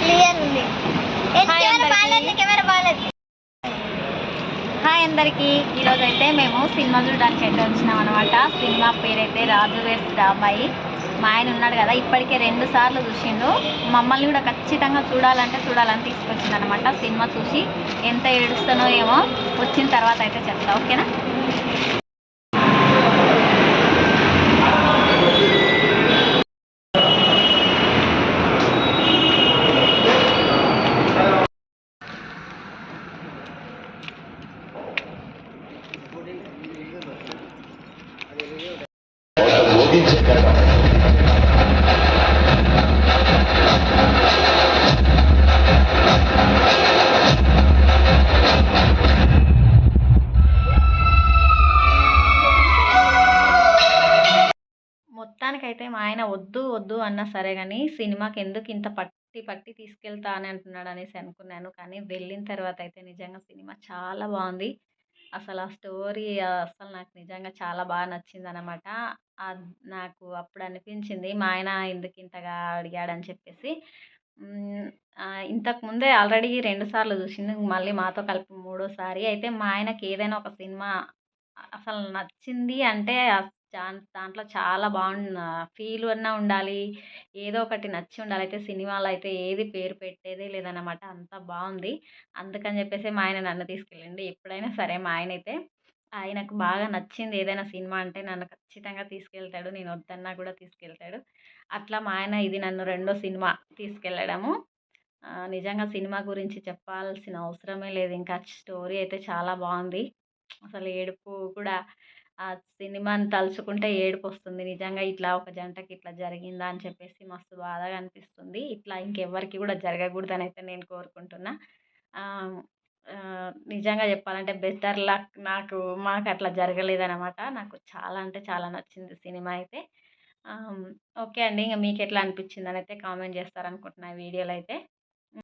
Clear ఉంది. Hi అందరికీ. ఈరోజు అయితే మేము సినిమా చూడడానికి అయితే వచ్చినాం అనమాట సినిమా పేరైతే రాజు వేస్ రాబాయి. మా ఆయన ఉన్నాడు కదా ఇప్పటికే రెండు సార్లు చూసిండు. మమ్మల్ని కూడా ఖచ్చితంగా చూడాలంటే చూడాలని తీసుకొచ్చింది అనమాట సినిమా చూసి ఎంత ఏడుస్తానో ఏమో వచ్చిన తర్వాత అయితే చెప్తా ఓకేనా? మొత్తానికైతే మా ఆయన వద్దు వద్దు అన్నా సరే కానీ సినిమాకి ఎందుకు ఇంత పట్టి పట్టి తీసుకెళ్తా అని అంటున్నాడు అనేసి అనుకున్నాను. కానీ వెళ్ళిన తర్వాత అయితే నిజంగా సినిమా చాలా బాగుంది. అసలు ఆ స్టోరీ అసలు నాకు నిజంగా చాలా బాగా నచ్చింది అనమాట నాకు అప్పుడు అనిపించింది మా ఆయన ఎందుకు ఇంతగా అడిగాడని చెప్పేసి. ఇంతకు ముందే ఆల్రెడీ రెండు సార్లు చూసింది మళ్ళీ మాతో కలిపి మూడోసారి. అయితే మా ఆయనకి ఏదైనా ఒక సినిమా అసలు నచ్చింది అంటే దాంట్లో చాలా బాగుంది. ఫీల్ అన్నా ఉండాలి. ఏదో ఒకటి నచ్చి ఉండాలి. అయితే సినిమాలో అయితే ఏది పేరు పెట్టేదే లేదన్నమాట. అంత బాగుంది. అందుకని చెప్పేసి మా ఆయన నన్ను తీసుకెళ్ళండి. ఎప్పుడైనా సరే మా ఆయన అయితే ఆయనకు బాగా నచ్చింది ఏదైనా సినిమా అంటే నన్ను ఖచ్చితంగా తీసుకెళ్తాడు. నేను వద్దన్నా కూడా తీసుకెళ్తాడు. అట్లా మా ఆయన ఇది నన్ను రెండో సినిమా తీసుకెళ్ళడము. నిజంగా సినిమా గురించి చెప్పాల్సిన అవసరమే లేదు. ఇంకా స్టోరీ అయితే చాలా బాగుంది. అసలు ఏడుపు కూడా ఆ సినిమాని తలుచుకుంటే ఏడుపు వస్తుంది నిజంగా ఇట్లా ఒక జంటకి ఇట్లా జరిగిందా అని చెప్పేసి మస్తు బాధగా అనిపిస్తుంది. ఇట్లా ఇంకెవ్వరికి కూడా జరగకూడదని అయితే నేను కోరుకుంటున్నా. నిజంగా చెప్పాలంటే బెటర్ లక్ నాకు మాకు అట్లా జరగలేదనమాట నాకు చాలా అంటే చాలా నచ్చింది సినిమా అయితే. ఓకే అండి. ఇంకా మీకు ఎట్లా అనిపించింది అని అయితే కామెంట్ చేస్తారనుకుంటున్నా ఈ వీడియోలో అయితే.